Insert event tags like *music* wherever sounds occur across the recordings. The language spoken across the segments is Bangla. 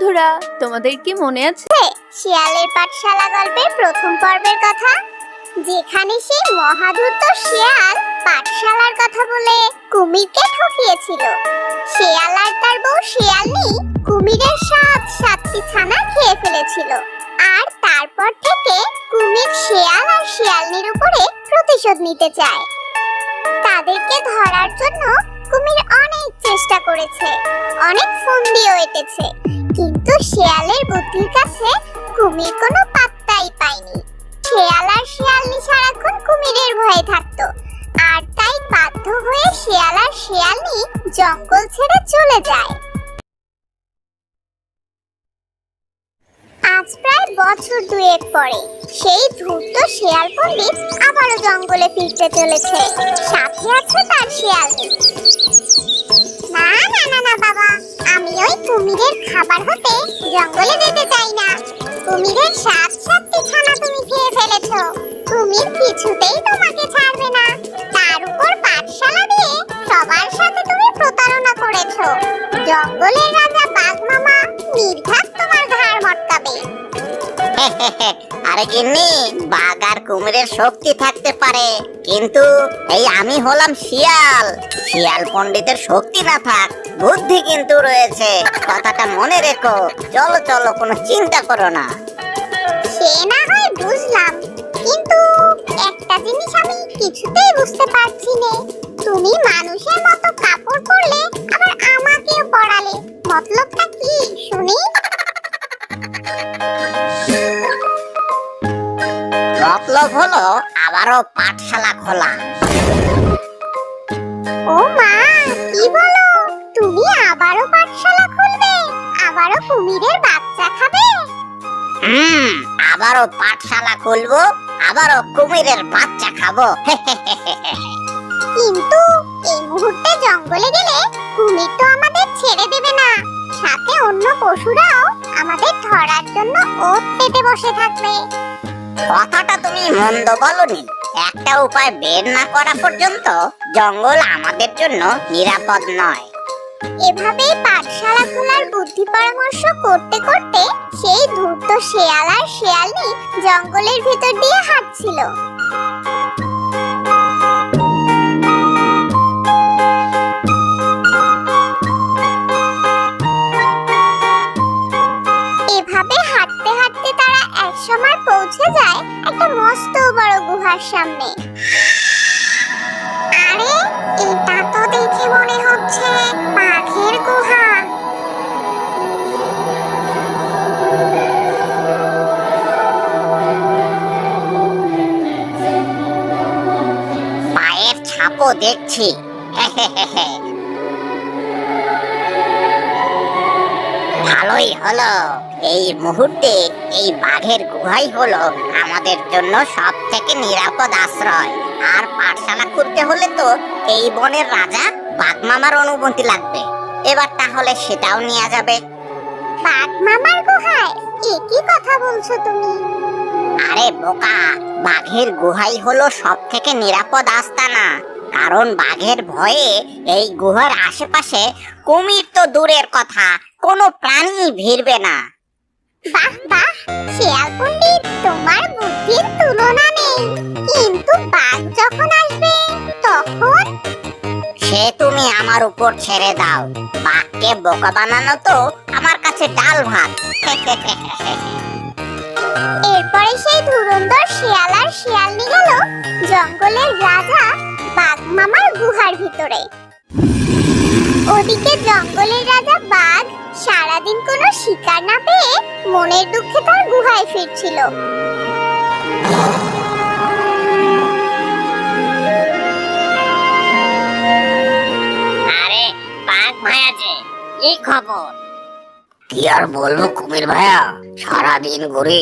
বন্ধুরা, তোমাদের কি মনে আছে? শিয়ালের পাঠশালা গল্পের প্রথম পর্বের কথা? যেখানে সেই মহাধূর্ত শিয়াল পাঠশালার কথা বলে কুমিরকে ঠকিয়েছিল। শিয়াল আর তার বউ শিয়ালনি কুমিরের সাত সাতটি ছানা খেয়ে ফেলেছিল। আর তারপর থেকে কুমির শিয়াল আর শিয়ালনির উপরে প্রতিশোধ নিতে চায়। তাদেরকে ধরার জন্য কুমির অনেক চেষ্টা করেছে, অনেক ফন্দিও এঁটেছে। কিন্তু শেয়ালের বুদ্ধির কাছে কুমির কোনো পাত্তাই পায়নি। শেয়াল আর শিয়ালনি সারাক্ষণ কুমিরের ভয়ে থাকতো। আর তাই বাধ্য হয়ে শিয়াল আর শিয়ালনি জঙ্গল ছেড়ে চলে যায়। আজ প্রায় বছর দুয়েক পরে সেই ধূর্ত শিয়াল পণ্ডিত আবারও জঙ্গলে ফিরতে চলেছে। সাথে আছে তার শিয়ালনি। না না না, বাবা। আমি ওই কুমিরের খাবার হতে জঙ্গলে যেতে চাই না। কুমিরের সাত সাতটি ছানা তুমি খেয়ে ফেলেছো। কুমির কিছুতেই তোমাকে ছাড়বে না। তার উপর পাঠশালা দিয়ে সবার সাথে তুমি প্রতারণা করেছ। জঙ্গলের রাজা বাঘ মামা নির্ঘাত তোমার ঘাড় মটকাবে। *laughs* আরে গিন্নি, বাঘ আর কুমিরের শক্তি থাকতে পারে। কিন্তু এই আমি হলাম শিয়াল। শিয়াল পণ্ডিতের শক্তি না থাক, বুদ্ধি কিন্তু রয়েছে। কথাটা মনে রেখো, চলো চলো, কোনো চিন্তা করো না। সে হয় বুঝলাম, কিন্তু একটা জিনিস আমি কিছুতেই বুঝতে পারছি না। তুমি মানুষের মতো কাপড় পরলে আবার আমাকেও পরালে। মতলবটা কি, শুনি? আবারও পাঠশালা খোলা। ও মা কি বলো? তুমি আবারও পাঠশালা খুলবে? আবারও কুমিরের বাচ্চা খাবে? হুম আবারও পাঠশালা খুলবো আবারও কুমিরের বাচ্চা খাব। কিন্তু এই মুহূর্তে জঙ্গলে গেলে কুমির তো আমাদের ছেড়ে দেবে না। সাথে অন্য পশুরাও আমাদের ধরার জন্য ওত পেতে বসে থাকবে। কথাটা তুমি মন্দ বলনি। একটা উপায় বের না করা পর্যন্ত জঙ্গল আমাদের জন্য নিরাপদ নয়। এভাবেই পাঠশালা খোলার বুদ্ধি পরামর্শ করতে করতে সেই ধূর্ত শেয়াল আর শেয়ালি জঙ্গলের ভেতর দিয়ে হাঁটছিল। একসময় পৌঁছে যায় একটা মস্ত বড় গুহার সামনে। আরে, এটা তো দেখে মনে হচ্ছে বাঘের গুহা। পায়ের ছাপও দেখছি। ভালোই হলো এই মুহূর্তে এই বাঘের গুহাই হলো আমাদের জন্য সব থেকে নিরাপদ আশ্রয়। আর পাঠশালা করতে হলে তো এই বনের রাজা বাঘ মামার অনুমতি লাগবে। এবার তাহলে সেটাও নেওয়া যাবে। বাঘ মামার গুহায়? এ কি কথা বলছো তুমি? আরে বোকা বাঘের গুহাই হলো সব থেকে নিরাপদ আস্তানা। কারণ বাঘের ভয়ে এই গুহার আশেপাশে কুমির তো দূরের কথা কোনো প্রাণী ভিড়বে না। বাহ বাহ শেয়াল পণ্ডিত তোমার বুদ্ধির তুলনা নেই। কিন্তু বাঘ যখন আসবে তখন? সে তুমি আমার উপর ছেড়ে দাও। বাঘকে বোকা বানানো তো আমার কাছে ডাল ভাত। এরপরে সেই ধুরন্ধর শিয়াল আর শিয়ালনি গেল জঙ্গলের রাজা বাঘ মামার গুহার ভিতরে। ওদিকে জঙ্গলের রাজা বাঘ সারাদিন কোনো শিকার না পেয়ে মনের দুঃখে তার গুহায় ফিরছিল। আরে বাঘ ভাইয়া যে কি খবর? কি আর বলব কুমির ভাইয়া সারাদিন ঘুরে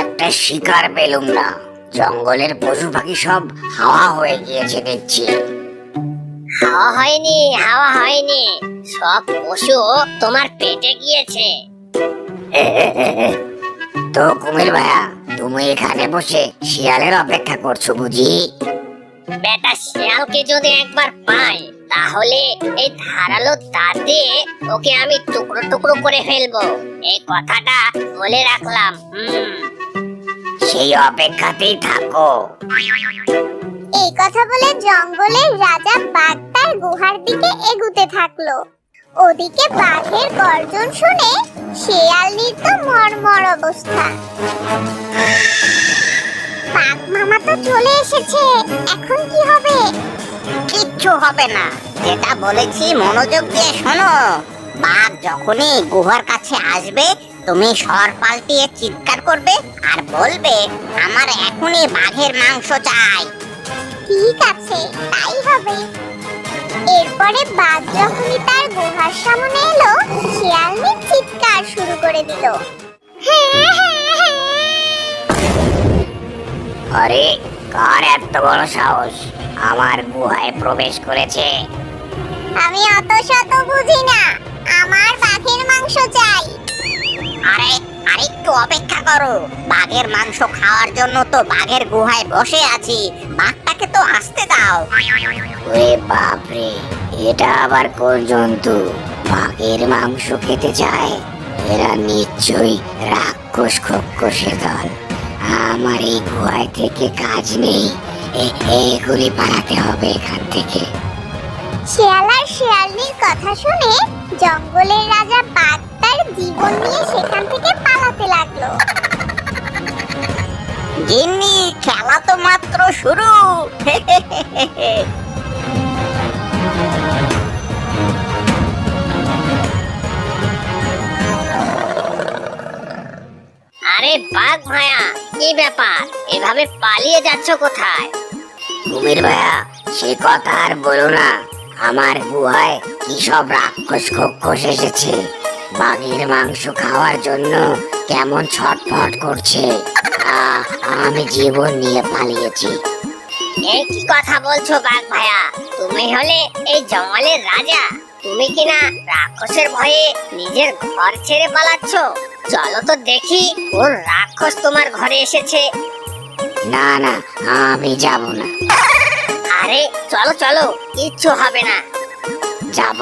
একটা শিকার পেলুম না। জঙ্গলের পশু পাখি সব হাওয়া হয়ে গিয়েছে দেখছি। হাওয়া হয়নি হাওয়া হয়নি। সব পশু তোমার পেটে গিয়েছে। *laughs* তো কুমির ভাইয়া তুমি এখানে বসে শিয়ালের অপেক্ষা করছ বুঝি? বেটা শিয়ালকে যদি একবার পাই তাহলে এই ধারালো দাঁত দিয়ে ওকে আমি টুকরো টুকরো করে ফেলব। এই কথাটা বলে রাখলাম হুম। সেই অপেক্ষাতেই থাকো। এই কথা বলে জঙ্গলের রাজা বাঘ তার গুহার দিকে এগুতে থাকল। ওদিকে বাঘের গর্জন শুনে শেয়ালনির তো মরমর অবস্থা। বাঘ মামা তো চলে এসেছে এখন কি হবে? কিচ্ছু হবে না যেটা বলেছি মনোযোগ দিয়ে শোনো। বাঘ যখনই গুহার কাছে আসবে তুমি স্বর পাল্টিয়ে চিৎকার করবে আর বলবে আমার এখনই বাঘের মাংস চাই। ঠিক আছে তাই হবে। এরপরে বাঘ যখনই তার গুহার সামনে এলো শিয়ালনি চিৎকার শুরু করে দিল। আরে কার এত বড় সাহস? আমার গুহায় প্রবেশ করেছে। আমি অত শত বুঝি না। আমার বাঘের মাংস চাই। আরে আরেকটু অপেক্ষা করো। বাঘের মাংস খাওয়ার জন্য তো বাঘের গুহায় বসে আছি। বাঘটাকে তো আসতে দাও। ওরে বাপরে এটা আবার কোন জন্তু? বাঘের মাংস খেতে চায়? এরা নিশ্চয়ই রাক্ষস খক্ষসের দল। আমার এই গুহায় থেকে কাজ নেই। এগুলি পালাতে হবে এখান থেকে। শিয়াল আর শিয়ালনির কথা শুনে জঙ্গলের রাজা বাঘ তার জীবন নিয়ে সেখান থেকে পালাতে লাগল। গিন্নি খেলা তো মাত্র শুরু। আরে বাঘ ভায়া কি ব্যাপার? এভাবে পালিয়ে যাচ্ছ কোথায়? কুমির ভাইয়া সে কথা আর বলো না। আমার গুহায় কি সব রাক্ষস খক্ষস এসেছে? বাঘের মাংস খাওয়ার জন্য কেমন ছটফট করছে? আমি জীবন নিয়ে পালিয়েছি। এই কি কথা বলছো বাঘ ভায়া। তুমি হলে এই জঙ্গলের রাজা। তুমি কিনা রাক্ষসের ভয়ে নিজের ঘর ছেড়ে পালাচ্ছ? চলো তো দেখি ওর রাক্ষস তোমার ঘরে এসেছে। না না আমি যাব না। আরে চলো চলো কিচ্ছু হবে না। যাব?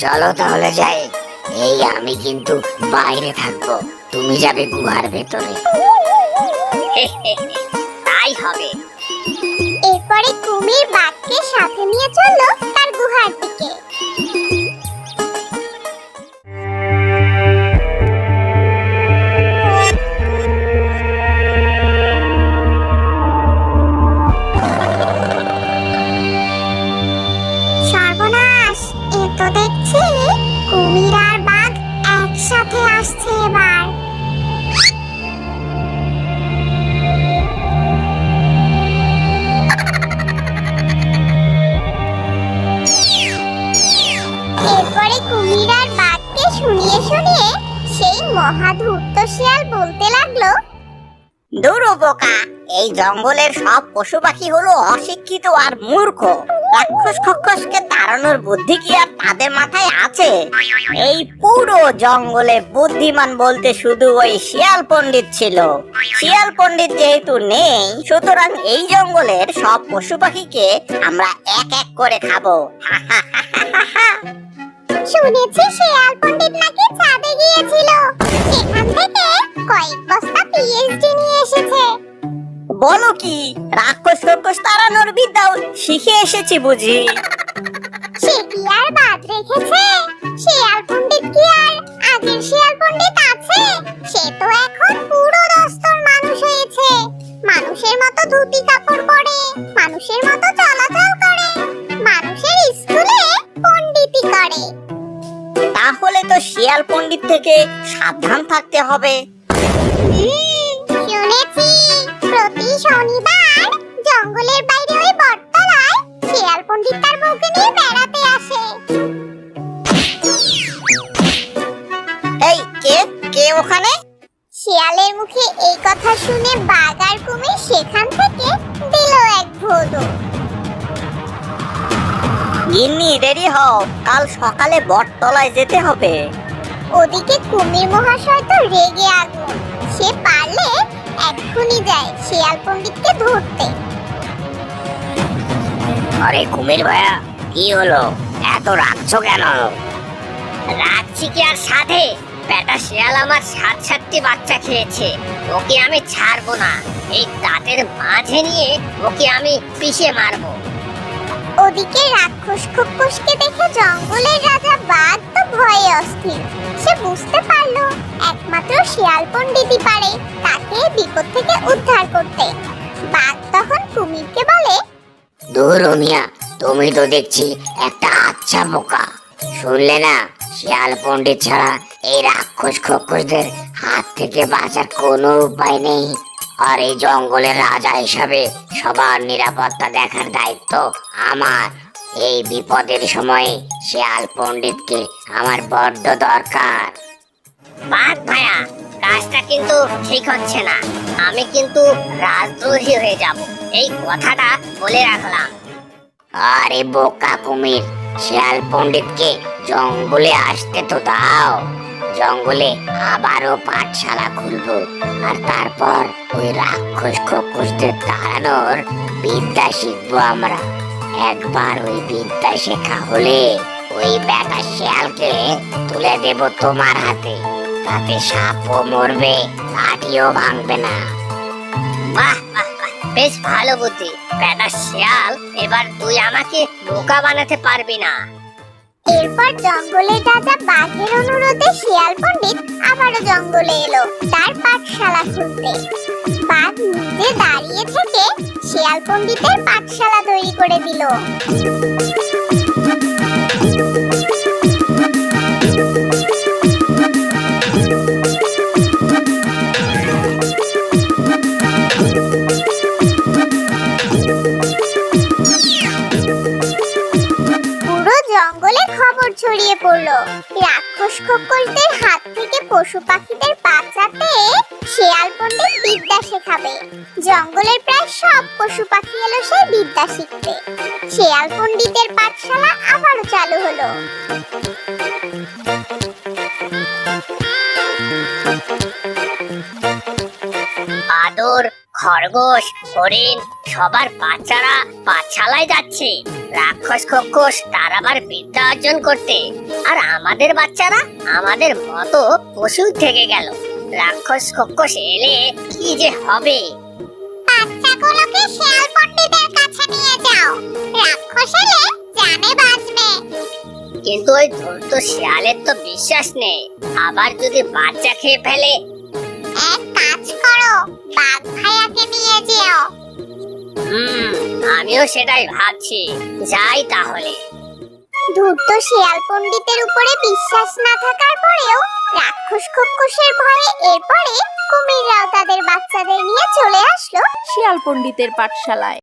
চলো তাহলে যাই। এই আমি কিন্তু বাইরে থাকব। তুমি যাবে গুহার ভেতরে। *laughs* তাই হবে। এরপরে কুমির বাঘকে সাথে নিয়ে চলল তার গুহার দিকে। বোকা এই জঙ্গলের সব পশু পাখি হলো অশিক্ষিত আর মূর্খ। রাক্ষস খক্ষসকে তাড়ানোর বুদ্ধি কি আর তাদের মাথায় আছে? এই পুরো জঙ্গলে বুদ্ধিমান বলতে শুধু ওই শিয়াল পণ্ডিত ছিল। শিয়াল পণ্ডিত যেহেতু নেই, সুতরাং এই জঙ্গলের সব পশু পাখিকে আমরা এক এক করে খাব। শুনেছি শিয়াল পণ্ডিত নাকি চাঁদে গিয়েছিল। সেখান থেকে কয়েক বস্তা পিএইচডি নিয়ে এসেছে। বলো কি রাক্ষস খক্ষস তাড়ানোর বিদ্যাও শিখে এসেছি বুঝি। সে কি আর বাদ রেখেছে? শিয়াল পণ্ডিত কি আর আগের শিয়াল পণ্ডিত আছে? সে তো এখন পুরো দস্তর মানুষ হয়েছে। মানুষের মতো ধুতি কাপড় পরে মানুষের মতো চলাচল করে মানুষের স্কুলে পণ্ডিতি করে। তাহলে তো শিয়াল পণ্ডিত থেকে সাবধান থাকতে হবে। শনিবার জঙ্গলের বাইরে ওই বটতলায় শিয়াল পণ্ডিত তার বউকে নিয়ে বেড়াতে আসে। এই কে? কে ওখানে? শিয়ালের মুখে এই কথা শুনে বাঘ আর কুমির সেখান থেকে দিল এক ভোদো গিন্নি রেডি হও। কাল সকালে বটতলায় যেতে হবে। ওদিকে কুমির মহাশয় তো রেগে আগুন। সে পারলে এক্ষুনি যায় শিয়াল পণ্ডিতকে ধরতে। আরে কুমির ভাইয়া কি হলো? এত রাখছো কেন? রাখছি কি আর সাধে? বেটা শিয়াল আমার সাত সাতটি বাচ্চা খেয়েছে ওকে আমি ছাড়বো না। এই দাঁতের মাঝে নিয়ে ওকে আমি পিষে মারবো। ওদিকে রাক্ষস খোকসকে দেখে জঙ্গলের রাজা বাঘ তো ভয়ে অস্থির। সে বুঝতে পারল একমাত্র শিয়াল পণ্ডিতই পারে। থেকে উদ্ধার করতে। বাঘ তখন কুমিরকে বলে দূর মিয়া তুমি তো দেখছি একটা আচ্ছা বোকা। শুনলে না শিয়াল পণ্ডিত ছাড়া এই রাক্ষস খক্ষসদের হাত থেকে বাঁচার কোনো উপায় নেই। আর এই জঙ্গলের রাজা হিসাবে সবার নিরাপত্তা দেখার দায়িত্ব আমার। এই বিপদের সময়ে শিয়াল পণ্ডিতকে আমার বড্ড দরকার। বাঘ ভাইয়া কাজটা কিন্তু ঠিক হচ্ছে না। আমি কিন্তু রাজদ্রোহী হয়ে যাব। এই কথাটা বলে রাখলাম। আরে বোকা কুমির, শিয়াল পণ্ডিতকে জঙ্গলে আসতে তো দাও। জঙ্গলে আবারও পাঠশালা খুলবো আর তারপর ওই রাক্ষস খক্ষসদের তাড়ানোর বিদ্যা শিখব আমরা। একবার ওই বিদ্যা শেখা হলে ওই বেটা শিয়ালকে তুলে দেব তোমার হাতে। তাতে সাপও মরবে লাঠিও ভাঙবে না। বাহ বাহ বেশ ভালো বুদ্ধি। বেটা শিয়াল, এবার তুই আমাকে বোকা বানাতে পারবি না। এরপর জঙ্গলের রাজা বাঘের অনুরোধে শিয়াল পণ্ডিত আবারও জঙ্গলে এলো, তার পাঠশালা খুলতে বাঘ নিজে দাঁড়িয়ে থেকে শিয়াল পণ্ডিতের পাঠশালা তৈরি করে দিল। পড়ল রাক্ষস খোকসদের হাত থেকে পশু পাখিদের বাঁচাতে শেয়াল পণ্ডিত বিদ্যা শেখাবে। জঙ্গলের প্রায় সব পশু পাখি এলো সেই বিদ্যা শিখতে। শেয়াল পণ্ডিতের পাঠশালা আবারও চালু হলো। খরগোশ হরিণ সবার বাচ্চারা পাঠশালায় যাচ্ছে। রাক্ষস খক্ষস তার আবার বিদ্যা অর্জন করতে। আর আমাদের বাচ্চারা আমাদের মতো পশু থেকে গেল। রাক্ষস খক্ষস এলে কি যে হবে? বাচ্চাগুলোকে শেয়াল পণ্ডিতের কাছে নিয়ে যাও। রাক্ষস এলে জানে বাঁচবে। কিন্তু ওই ধূর্ত শিয়ালের তো বিশ্বাস নেই। আবার যদি বাচ্চা খেয়ে ফেলে বাঘ ভাইয়াকে নিয়ে যেও। হুম আমিও সেটাই ভাবছি। যাই তাহলে। ধূর্ত শিয়াল পণ্ডিতের উপরে বিশ্বাস না থাকার পরেও রাক্ষস খক্ষসের ভয়ে এরপরে কুমিররাও তাদের বাচ্চাদের নিয়ে চলে আসলো শিয়াল পণ্ডিতের পাঠশালায়।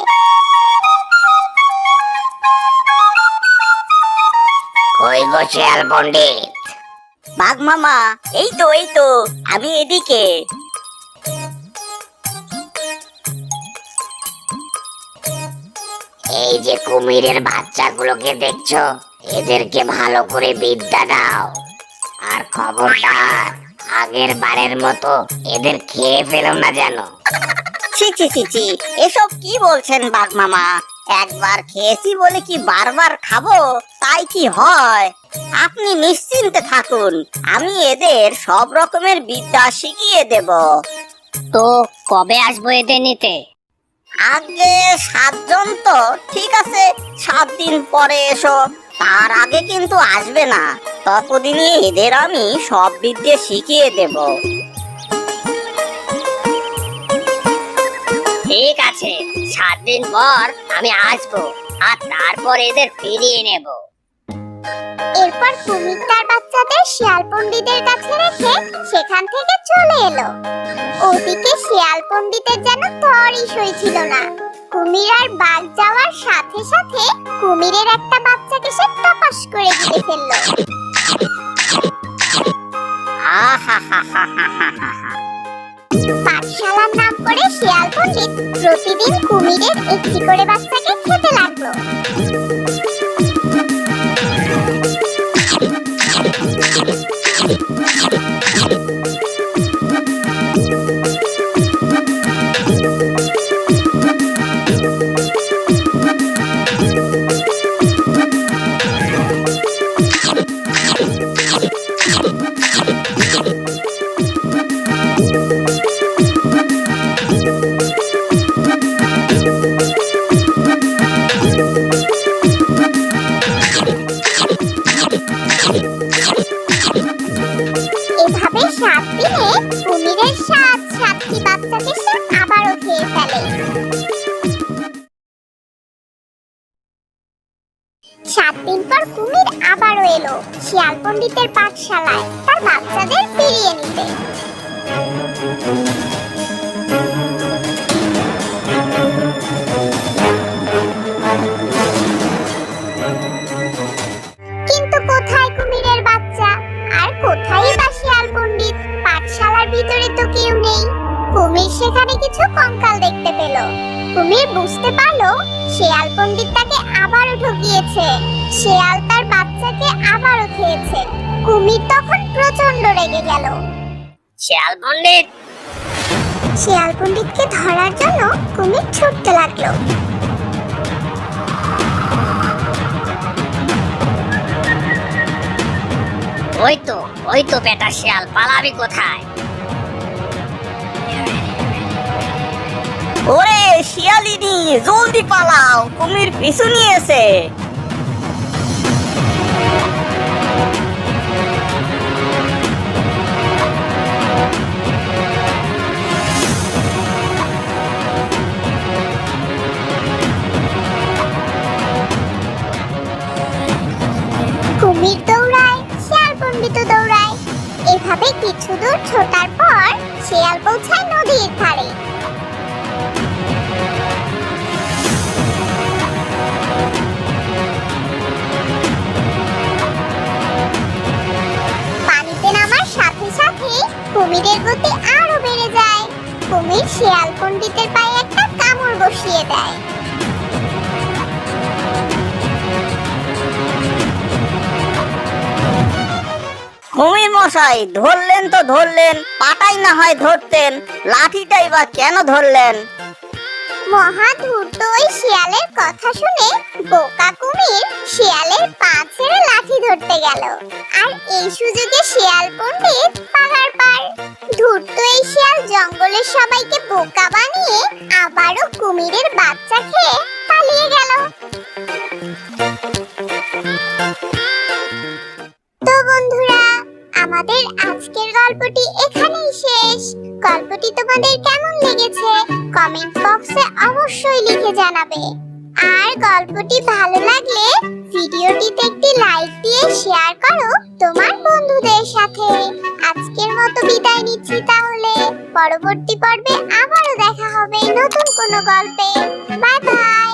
কই গো শিয়াল পণ্ডিত? বাঘ মামা এই তো এই তো আমি এদিকে। এই যে কুমিরের বাচ্চাগুলোকে দেখছ এদেরকে ভালো করে বিদ্যা দাও। আর খবরদার আগের বারের মতো এদের খেয়ে ফেলো না যেন। ছি ছি ছি ছি এসব কি বলছেন বাঘ মামা? একবার খেয়েছি বলে কি বারবার খাব? তাই কি হয়? আপনি নিশ্চিন্তে থাকুন আমি এদের সব রকমের বিদ্যা শিখিয়ে দেব। তো কবে আসব এদের নিতে? আগে সাতজন তো, ঠিক আছে, সাত দিন পরে এসো, তার আগে কিন্তু আসবে না। ততদিনে এদের আমি সব বিদ্যে শিখিয়ে দেব। ঠিক আছে, সাত দিন পর আমি আসব, আর তারপর এদের ফিরিয়ে নেব। এরপর তার বাচ্চাদের শিয়াল পণ্ডিতের কাছে রেখে সেখান থেকে চলে এলো। ওদিকে শিয়াল পণ্ডিতের যেন তরই সইছিল না। কুমির আর বাঘ যাওয়ার সাথে সাথে কুমিরের একটা বাচ্চাকে সে টপাস করে দিয়ে ফেলল। পাঠশালার নাম করে শিয়াল প্রতিদিন কুমিরের একটি করে বাচ্চাকে খেতে লাগল। সাত দিন পর কুমির আবারও এলো শিয়াল পণ্ডিতের পাঠশালায় তার বাচ্চাদের ফিরিয়ে নিতে। কিন্তু কোথায় কুমিরের বাচ্চা? আর কোথায় বা শিয়াল পণ্ডিত? পাঠশালার ভিতরে তো কেউ নেই। কুমির সেখানে কিছু কঙ্কাল দেখতে পেল। কুমির বুঝতে পারল শিয়াল পণ্ডিত তাকে আবারও ঠকিয়েছে। শিয়াল তার বাচ্চাকে আবারও খেয়েছে। কুমির তখন প্রচণ্ড রেগে গেল। শিয়াল পণ্ডিত! শিয়াল পণ্ডিতকে ধরার জন্য কুমির ছুটতে লাগল। ওই তো ওই তো বেটা শিয়াল পালাবি কোথায়? ওরে শিয়ালিনী জলদি পালাও কুমির পিছু নিয়েছে। কুমির মশাই ধরলেন তো ধরলেন পাটাই না হয় ধরতেন লাঠিটাই বা কেন ধরলেন? মহা ধূর্ত ওই শিয়ালের কথা শুনে বোকা কুমির শিয়ালের পা ছেড়ে লাঠি ধরতে গেল। আর এই সুযোগে শিয়াল পণ্ডিত পাহাড় পার। ধূর্ত এই শিয়াল জঙ্গলের সবাইকে বোকা বানিয়ে আবারও কুমিরের বাচ্চা খেয়ে পালিয়ে গেল। আমাদের আজকের গল্পটি এখানেই শেষ। গল্পটি তোমাদের কেমন লেগেছে কমেন্ট বক্সে অবশ্যই লিখে জানাবে। আর গল্পটি ভালো লাগলে ভিডিওটিতে একটি লাইক দিয়ে শেয়ার করো তোমার বন্ধুদের সাথে। আজকের মতো বিদায় নিচ্ছি তাহলে। পরবর্তী পর্বে আবারও দেখা হবে নতুন কোনো গল্পে। Bye bye.